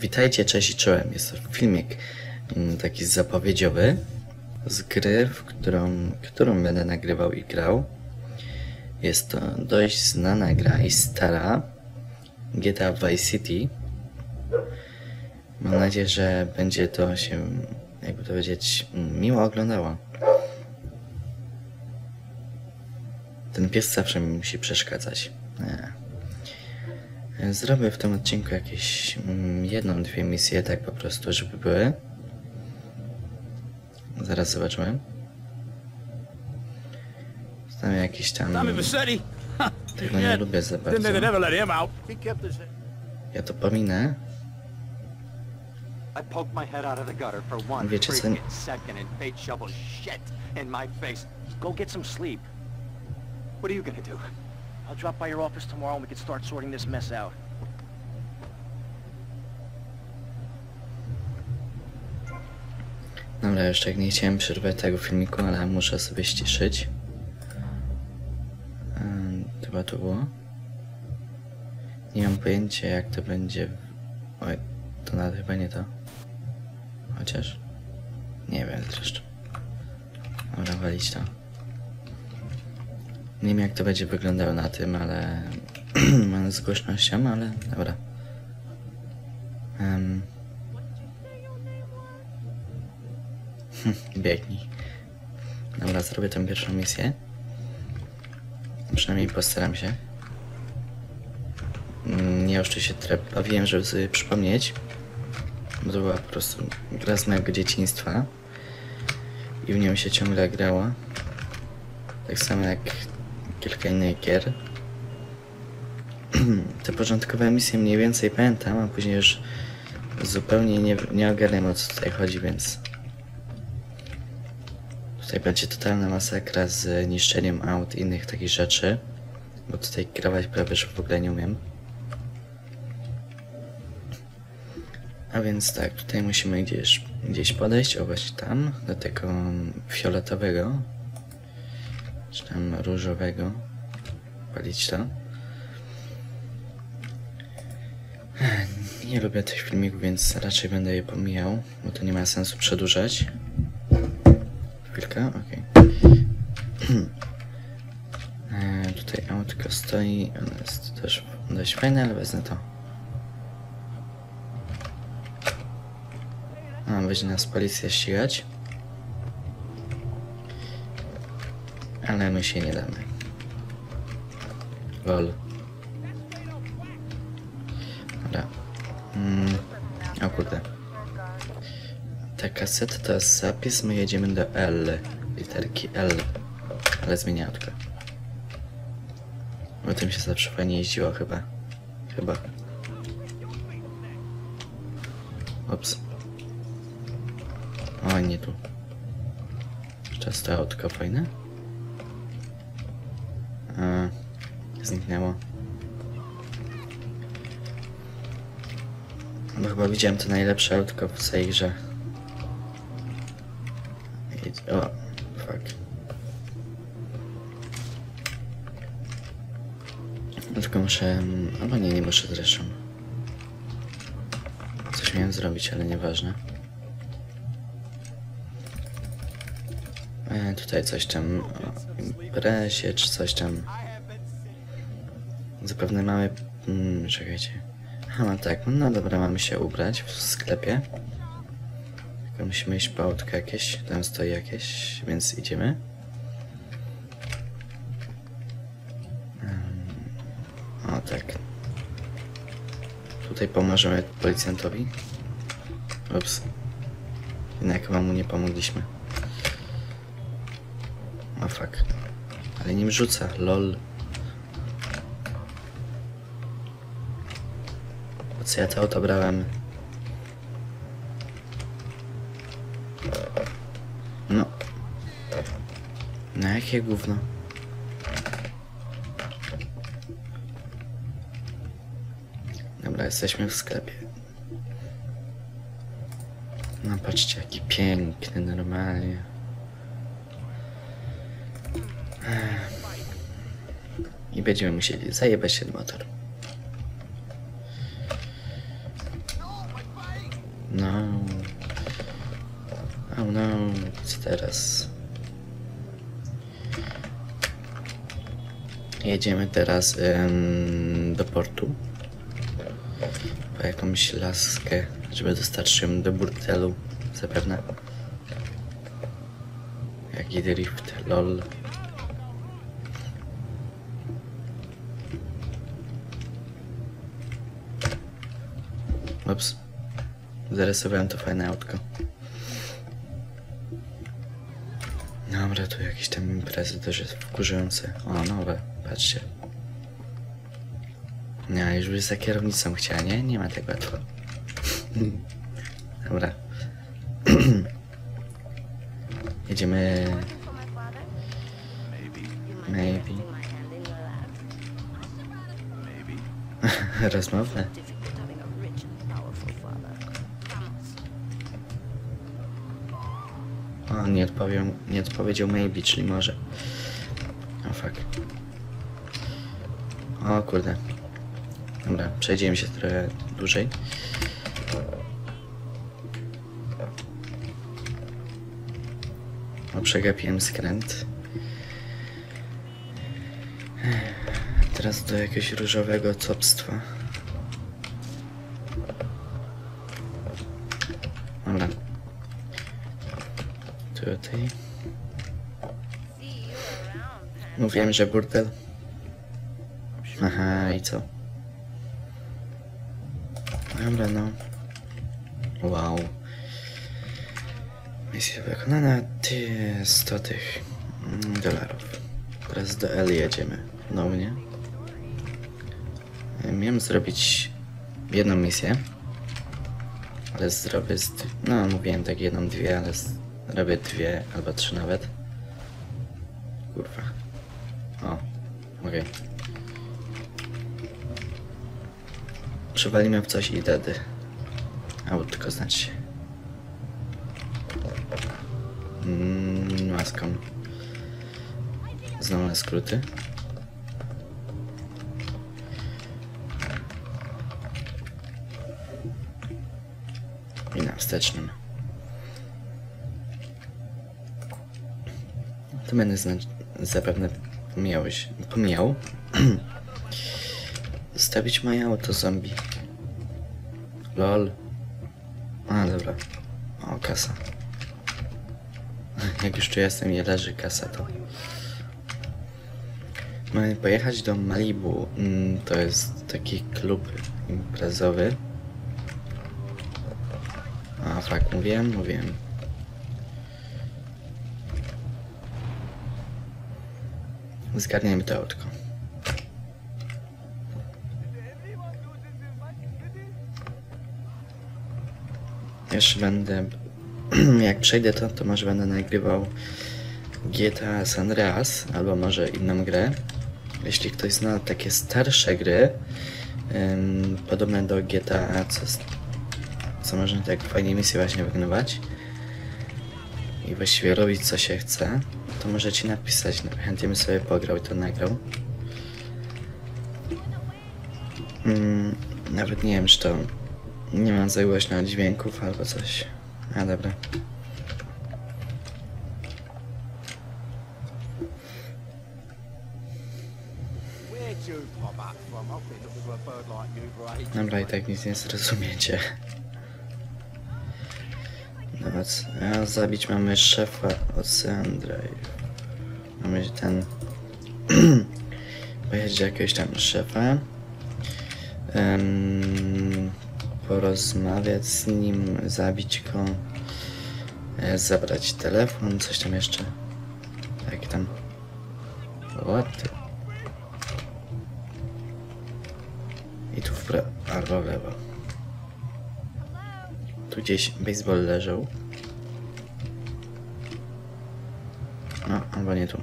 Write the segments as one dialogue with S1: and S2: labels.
S1: Witajcie, cześć i czołem. Jest to filmik mm, taki zapowiedziowy z gry, w którą, którą będę nagrywał i grał. Jest to dość znana gra i stara GTA Vice City. Mam nadzieję, że będzie to się, jakby to powiedzieć, mm, miło oglądało. Ten pies zawsze mi musi przeszkadzać. Nie. Zrobię w tym odcinku jakieś mm, jedną, dwie misje, tak po prostu, żeby były. Zaraz zobaczymy. Tam jakieś tam... Tego nie lubię za bardzo. Ja to pominę. Wiecie co?
S2: Go get some sleep. What are you gonna do?
S3: I'll drop by your office tomorrow and we can start sorting this mess out.
S1: Dobra, jeszcze nie chciałem przerwać tego filmiku, ale muszę sobie ściszyć. Ym, Chyba to było. Nie mam pojęcia jak to będzie. Oj, to nawet chyba nie to. Chociaż. Nie wiem zresztą. Dobra, walić to. Nie wiem jak to będzie wyglądało na tym, ale. Z głośnością, ale dobra. Em, Biegnij. Dobra, zrobię tę pierwszą misję. Przynajmniej postaram się. Mm, jeszcze się trochę bawiłem, żeby sobie przypomnieć. Bo to była po prostu gra z mojego dzieciństwa. I w nią się ciągle grało. Tak samo jak kilka innych gier. Te początkowe misje mniej więcej pamiętam, a później już zupełnie nie, nie ogarniam o co tutaj chodzi, więc... Tutaj będzie totalna masakra z niszczeniem aut i innych takich rzeczy. Bo tutaj kierować prawie że w ogóle nie umiem. A więc tak, tutaj musimy gdzieś, gdzieś podejść, o właśnie tam, do tego fioletowego. Czy tam różowego. Palić to. Nie lubię tych filmików, więc raczej będę je pomijał, bo to nie ma sensu przedłużać. Chwilkę, okej. E, tutaj autko stoi, ono jest też dość fajne, ale wezmę to. A, będzie nas policja ścigać. Ale my się nie damy. Lol. Ta kaseta to jest zapis, my jedziemy do L. Literki L. Ale zmienia autko. Bo tym się zawsze fajnie jeździło chyba. Chyba. Ups. O, nie tu. Czas to autko fajne. A, zniknęło. Bo chyba widziałem to najlepsze autko w tej grze. I- O, fuck. Tylko muszę... Albo nie, nie muszę zresztą. Coś miałem zrobić, ale nieważne. E, tutaj coś tam o imprezie, czy coś tam. Zapewne mamy... Mm, czekajcie. A, no tak, no dobra, mamy się ubrać w sklepie. Musimy iść po autko jakieś, tam stoi jakieś, więc idziemy. Em, O tak. Tutaj pomożemy policjantowi. Ups. Jednak chyba mu nie pomogliśmy. O fuck. Ale nim rzuca, lol. Po co ja to auto brałem? No. Na jakie gówno? Dobra, jesteśmy w sklepie. No patrzcie, jaki piękny, normalnie. I będziemy musieli zajebać ten motor. No. Oh no, co teraz? Jedziemy teraz em, do portu. Po jakąś laskę, żeby dostarczyć do burdelu. Zapewne. Jaki drift, lol. Ups. Zarysowałem to fajne autko. Dobra, tu jakieś tam imprezy też jest wkurzające. O, nowe, patrzcie. Nie, już by za kierownicą chciała, nie? Nie ma tak łatwo. Dobra. Jedziemy... Maybe. Rozmowę. Nie, odpowiedział, nie odpowiedział maybe, czyli może. O fuck. O kurde. Dobra, przejdziemy się trochę dłużej. O, przegapiłem skręt. Teraz do jakiegoś różowego copstwa. Dobra. Tutaj. Mówiłem, że burdel. Aha, i co? Dobra, no. Wow. Misja wykonana. Ty 100 tych mm, dolarów. Teraz do L jedziemy. No mnie. Miałem zrobić jedną misję. Ale zrobię z... No, mówiłem tak jedną, dwie, ale z... robię dwie albo trzy nawet. Kurwa. O, okej. Przewalimy w coś i wtedy. Autko znaczy. Mm, maską. Znowu na skróty. I na wstecznym. To będę zapewne pomijałeś. Pomijał. Zostawić moje auto zombie. Lol. A, dobra. O, kasa. Jak już tu jestem i leży kasa, to... Mamy pojechać do Malibu. Mm, To jest taki klub imprezowy. A, fakt, mówiłem, mówiłem. Zgarniemy to autko. Jeszcze będę, jak przejdę to, to może będę nagrywał GTA San Andreas, albo może inną grę. Jeśli ktoś zna takie starsze gry, ym, podobne do GTA, co, co można tak fajnie misje właśnie wykonywać i właściwie robić co się chce, możecie napisać, no, chętnie bym sobie pograł i to nagrał. Mm, nawet nie wiem, czy to nie mam za głośno dźwięków albo coś. A dobra. Dobra, i tak nic nie zrozumiecie. A zabić mamy szefa Ocean Drive. Mamy ten... Do jakiegoś tam szefa. Em, porozmawiać z nim, zabić go. e, Zabrać telefon, coś tam jeszcze. Tak tam. What? I tu w prawo, albo w lewo. Tu gdzieś baseball leżał. No, albo nie tu.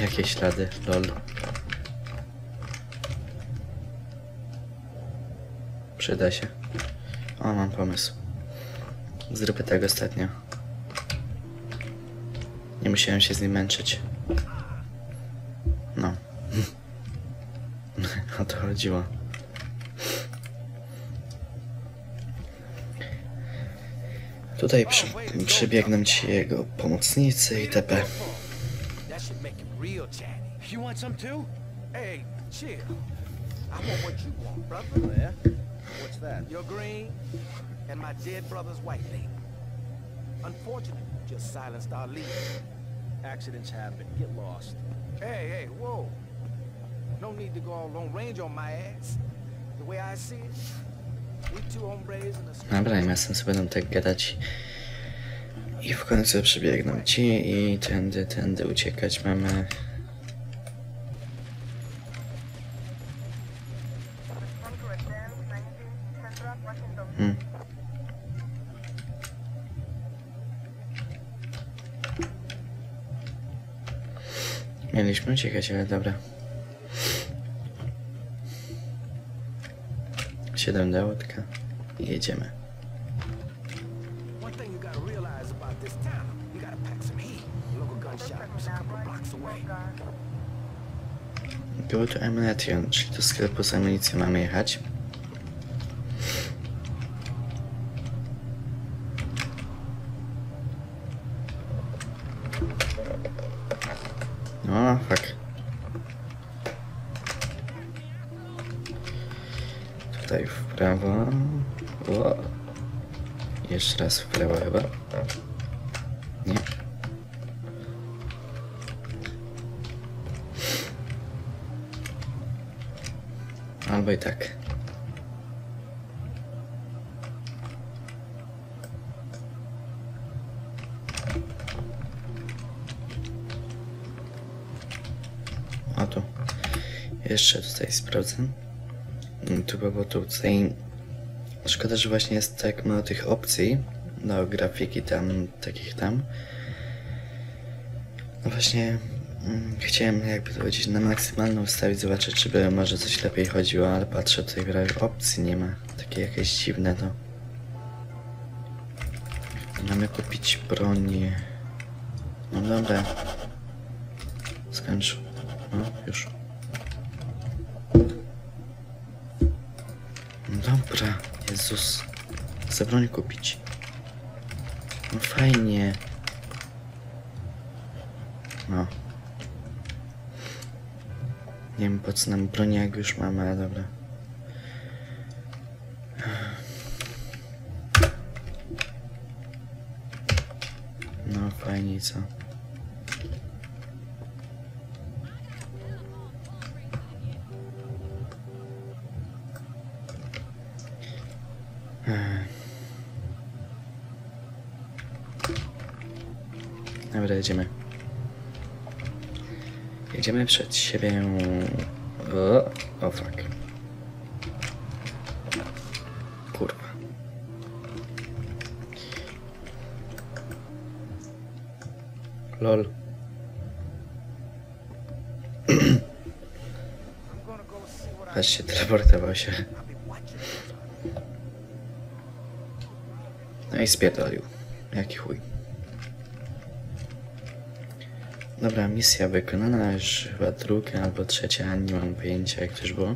S1: Jakie ślady, lol. Przyda się. O, mam pomysł. Zróbmy tak ostatnio. Nie musiałem się z nim męczyć. No. O to chodziło. Tutaj przy, przybiegną ci jego pomocnicy itp.
S4: That should make him real chatty.
S3: You want some too?
S4: Hey, chill. I want what you want, brother.
S3: Oh, yeah? What's that?
S4: Your green and my dead brother's white label. Unfortunate, just silenced our leader.
S3: Accidents happen. Get lost.
S4: Hey, hey, whoa. No need to go all long range on my ass. The way I see it,
S1: Dobra, nie ma sensu będą tak gadać. I w końcu przybiegną ci i tędy, tędy uciekać mamy. Hmm. Mieliśmy uciekać, ale dobra. 7 dołeczka i jedziemy. Go to Ammunition, czyli do sklepu z amunicją mamy jechać. Prawo. O. Jeszcze raz w prawo chyba. Nie. Albo i tak. A tu. Jeszcze tutaj sprawdzę. Tu było tutaj. Szkoda, że właśnie jest tak mało tych opcji do grafiki tam, takich tam. No właśnie mm, chciałem jakby to powiedzieć na maksymalną ustawić, zobaczyć czy by może coś lepiej chodziło, ale patrzę tutaj prawie opcji nie ma. Takie jakieś dziwne to. Mamy kupić broń. No dobra. Skończ. No, już. Dobra, Jezus. Chcę kupić. No fajnie. No. Nie wiem po co nam broń jak już mamy, ale dobra. No fajnie co? Jedziemy. Jedziemy przed siebie. O, o fuck. Kurwa. Lol.
S4: I
S1: Patrzcie, teleportował się. No i spierdolił. Jaki chuj. Dobra, misja wykonana, już chyba druga albo trzecia, nie mam pojęcia jak to już było.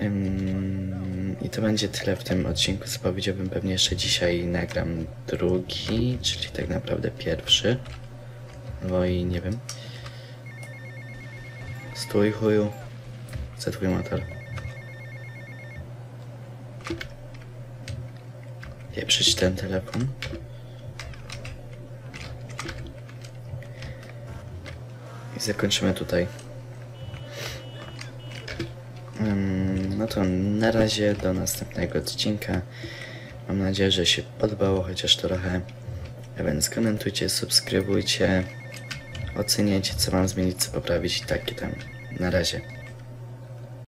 S1: Ym, I to będzie tyle w tym odcinku zapowiedziowym. Pewnie jeszcze dzisiaj nagram drugi, czyli tak naprawdę pierwszy. Bo i nie wiem. Stój chuju. Chcę twój motor. Pieprzyć ten telefon. Zakończymy tutaj. No to na razie do następnego odcinka. Mam nadzieję, że się podobało chociaż trochę. A więc komentujcie, subskrybujcie, oceniajcie co mam zmienić, co poprawić i takie tam. Na razie.